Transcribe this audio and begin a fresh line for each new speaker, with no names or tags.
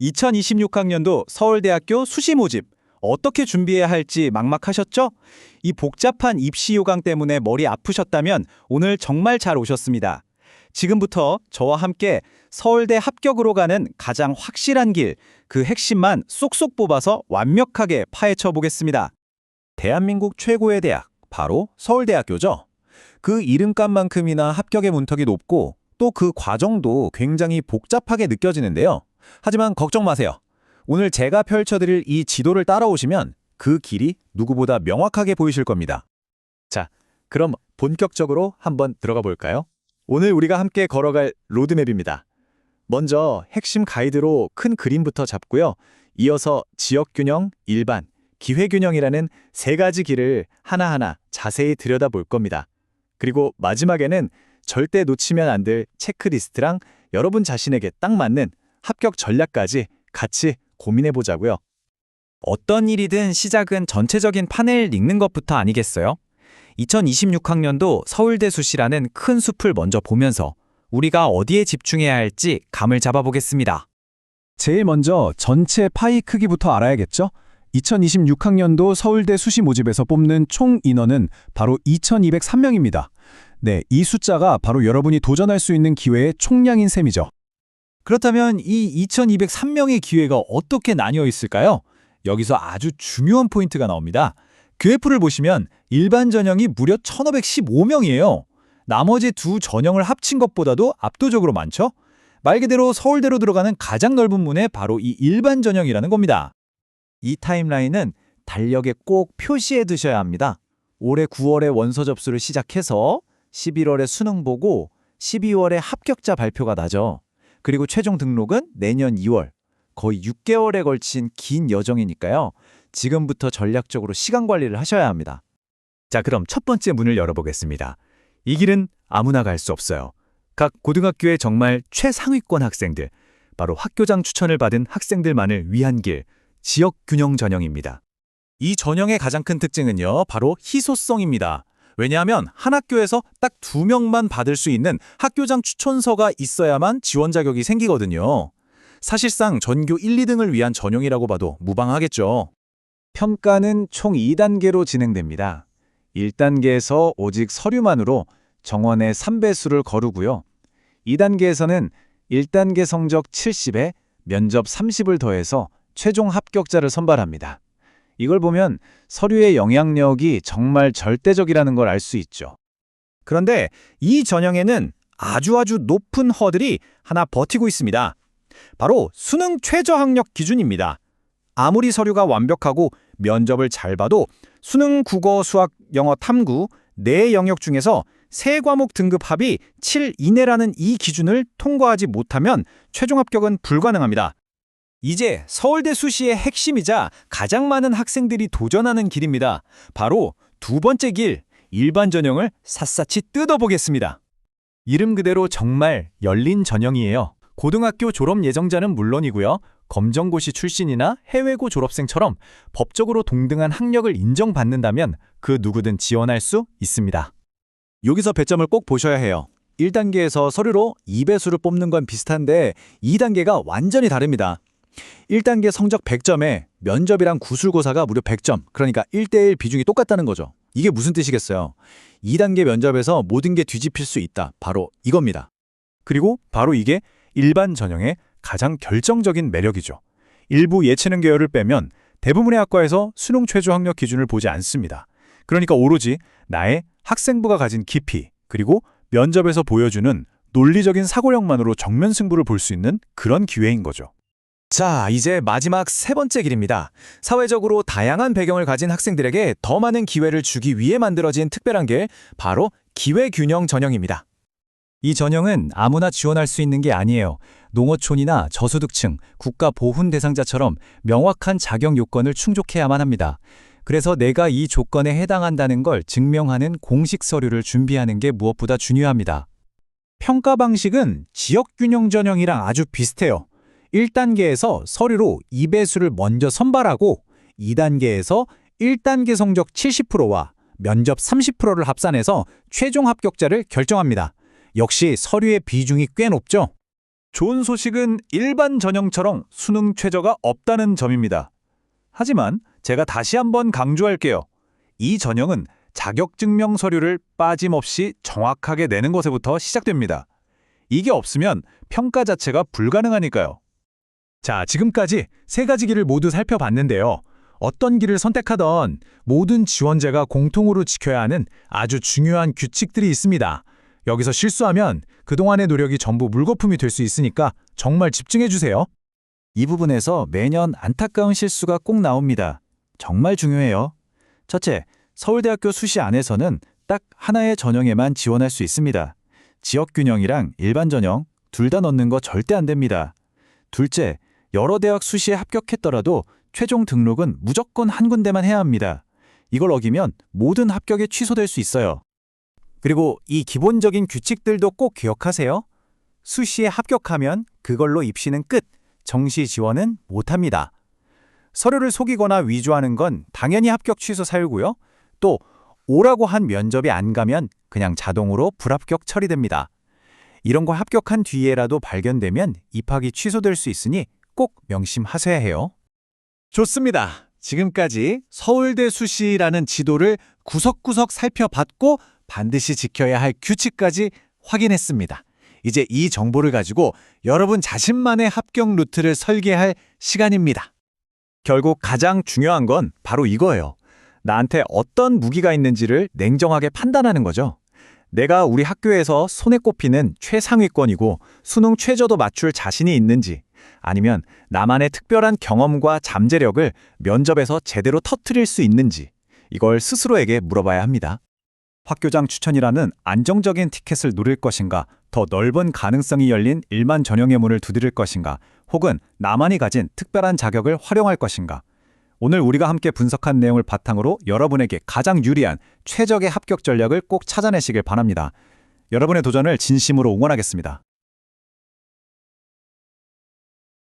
2026학년도 서울대학교 수시 모집 어떻게 준비해야 할지 막막하셨죠? 이 복잡한 입시 요강 때문에 머리 아프셨다면 오늘 정말 잘 오셨습니다. 지금부터 저와 함께 서울대 합격으로 가는 가장 확실한 길, 그 핵심만 쏙쏙 뽑아서 완벽하게 파헤쳐 보겠습니다. 대한민국 최고의 대학, 바로 서울대학교죠. 그 이름값만큼이나 합격의 문턱이 높고 또 그 과정도 굉장히 복잡하게 느껴지는데요. 하지만 걱정 마세요. 오늘 제가 펼쳐드릴 이 지도를 따라오시면 그 길이 누구보다 명확하게 보이실 겁니다. 자, 그럼 본격적으로 한번 들어가 볼까요? 오늘 우리가 함께 걸어갈 로드맵입니다. 먼저 핵심 가이드로 큰 그림부터 잡고요. 이어서 지역균형, 일반, 기회균형이라는 세 가지 길을 하나하나 자세히 들여다볼 겁니다. 그리고 마지막에는 절대 놓치면 안 될 체크리스트랑 여러분 자신에게 딱 맞는 합격 전략까지 같이 고민해 보자고요. 어떤 일이든 시작은 전체적인 판을 읽는 것부터 아니겠어요? 2026학년도 서울대 수시라는 큰 숲을 먼저 보면서 우리가 어디에 집중해야 할지 감을 잡아보겠습니다.
제일 먼저 전체 파이 크기부터 알아야겠죠? 2026학년도 서울대 수시 모집에서 뽑는 총 인원은 바로 2203명입니다. 네, 이 숫자가 바로 여러분이 도전할 수 있는 기회의 총량인 셈이죠.
그렇다면 이 2203명의 기회가 어떻게 나뉘어 있을까요? 여기서 아주 중요한 포인트가 나옵니다. 그래프를 보시면 일반 전형이 무려 1515명이에요. 나머지 두 전형을 합친 것보다도 압도적으로 많죠? 말 그대로 서울대로 들어가는 가장 넓은 문에 바로 이 일반 전형이라는 겁니다. 이 타임라인은 달력에 꼭 표시해 두셔야 합니다. 올해 9월에 원서 접수를 시작해서 11월에 수능 보고 12월에 합격자 발표가 나죠. 그리고 최종 등록은 내년 2월. 거의 6개월에 걸친 긴 여정이니까요. 지금부터 전략적으로 시간 관리를 하셔야 합니다. 자, 그럼 첫 번째 문을 열어보겠습니다. 이 길은 아무나 갈 수 없어요. 각 고등학교의 정말 최상위권 학생들, 바로 학교장 추천을 받은 학생들만을 위한 길, 지역 균형 전형입니다. 이 전형의 가장 큰 특징은요, 바로 희소성입니다. 왜냐하면 한 학교에서 딱 두 명만 받을 수 있는 학교장 추천서가 있어야만 지원 자격이 생기거든요. 사실상 전교 1, 2등을 위한 전형이라고 봐도 무방하겠죠. 평가는 총 2단계로 진행됩니다. 1단계에서 오직 서류만으로 정원의 3배수를 거르고요. 2단계에서는 1단계 성적 70에 면접 30을 더해서 최종 합격자를 선발합니다. 이걸 보면 서류의 영향력이 정말 절대적이라는 걸 알 수 있죠. 그런데 이 전형에는 아주 아주 높은 허들이 하나 버티고 있습니다. 바로 수능 최저학력 기준입니다. 아무리 서류가 완벽하고 면접을 잘 봐도 수능 국어, 수학, 영어, 탐구 네 영역 중에서 세 과목 등급 합이 7 이내라는 이 기준을 통과하지 못하면 최종 합격은 불가능합니다. 이제 서울대 수시의 핵심이자 가장 많은 학생들이 도전하는 길입니다. 바로 두 번째 길, 일반 전형을 샅샅이 뜯어보겠습니다. 이름 그대로 정말 열린 전형이에요. 고등학교 졸업 예정자는 물론이고요. 검정고시 출신이나 해외고 졸업생처럼 법적으로 동등한 학력을 인정받는다면 그 누구든 지원할 수 있습니다. 여기서 배점을 꼭 보셔야 해요. 1단계에서 서류로 2배수를 뽑는 건 비슷한데 2단계가 완전히 다릅니다. 1단계 성적 100점에 면접이랑 구술고사가 무려 100점, 그러니까 1대1 비중이 똑같다는 거죠. 이게 무슨 뜻이겠어요? 2단계 면접에서 모든 게 뒤집힐 수 있다. 바로 이겁니다. 그리고 바로 이게 일반 전형의 가장 결정적인 매력이죠. 일부 예체능 계열을 빼면 대부분의 학과에서 수능 최저 학력 기준을 보지 않습니다. 그러니까 오로지 나의 학생부가 가진 깊이, 그리고 면접에서 보여주는 논리적인 사고력만으로 정면 승부를 볼 수 있는 그런 기회인 거죠. 자, 이제 마지막 세 번째 길입니다. 사회적으로 다양한 배경을 가진 학생들에게 더 많은 기회를 주기 위해 만들어진 특별한 길, 바로 기회균형 전형입니다. 이 전형은 아무나 지원할 수 있는 게 아니에요. 농어촌이나 저소득층, 국가 보훈 대상자처럼 명확한 자격 요건을 충족해야만 합니다. 그래서 내가 이 조건에 해당한다는 걸 증명하는 공식 서류를 준비하는 게 무엇보다 중요합니다. 평가 방식은 지역균형 전형이랑 아주 비슷해요. 1단계에서 서류로 2배수를 먼저 선발하고 2단계에서 1단계 성적 70%와 면접 30%를 합산해서 최종 합격자를 결정합니다. 역시 서류의 비중이 꽤 높죠? 좋은 소식은 일반 전형처럼 수능 최저가 없다는 점입니다. 하지만 제가 다시 한번 강조할게요. 이 전형은 자격증명 서류를 빠짐없이 정확하게 내는 것에부터 시작됩니다. 이게 없으면 평가 자체가 불가능하니까요. 자, 지금까지 세 가지 길을 모두 살펴봤는데요. 어떤 길을 선택하던 모든 지원자가 공통으로 지켜야 하는 아주 중요한 규칙들이 있습니다. 여기서 실수하면 그동안의 노력이 전부 물거품이 될 수 있으니까 정말 집중해 주세요. 이 부분에서 매년 안타까운 실수가 꼭 나옵니다. 정말 중요해요. 첫째, 서울대학교 수시 안에서는 딱 하나의 전형에만 지원할 수 있습니다. 지역 균형이랑 일반 전형 둘 다 넣는 거 절대 안 됩니다. 둘째, 여러 대학 수시에 합격했더라도 최종 등록은 무조건 한 군데만 해야 합니다. 이걸 어기면 모든 합격이 취소될 수 있어요. 그리고 이 기본적인 규칙들도 꼭 기억하세요. 수시에 합격하면 그걸로 입시는 끝, 정시 지원은 못합니다. 서류를 속이거나 위조하는 건 당연히 합격 취소 사유고요. 또 오라고 한 면접이 안 가면 그냥 자동으로 불합격 처리됩니다. 이런 거 합격한 뒤에라도 발견되면 입학이 취소될 수 있으니 꼭 명심하셔야 해요. 좋습니다. 지금까지 서울대 수시라는 지도를 구석구석 살펴봤고 반드시 지켜야 할 규칙까지 확인했습니다. 이제 이 정보를 가지고 여러분 자신만의 합격 루트를 설계할 시간입니다. 결국 가장 중요한 건 바로 이거예요. 나한테 어떤 무기가 있는지를 냉정하게 판단하는 거죠. 내가 우리 학교에서 손에 꼽히는 최상위권이고 수능 최저도 맞출 자신이 있는지 아니면 나만의 특별한 경험과 잠재력을 면접에서 제대로 터트릴 수 있는지 이걸 스스로에게 물어봐야 합니다. 학교장 추천이라는 안정적인 티켓을 누릴 것인가, 더 넓은 가능성이 열린 일반 전형의 문을 두드릴 것인가, 혹은 나만이 가진 특별한 자격을 활용할 것인가. 오늘 우리가 함께 분석한 내용을 바탕으로 여러분에게 가장 유리한 최적의 합격 전략을 꼭 찾아내시길 바랍니다. 여러분의 도전을 진심으로 응원하겠습니다.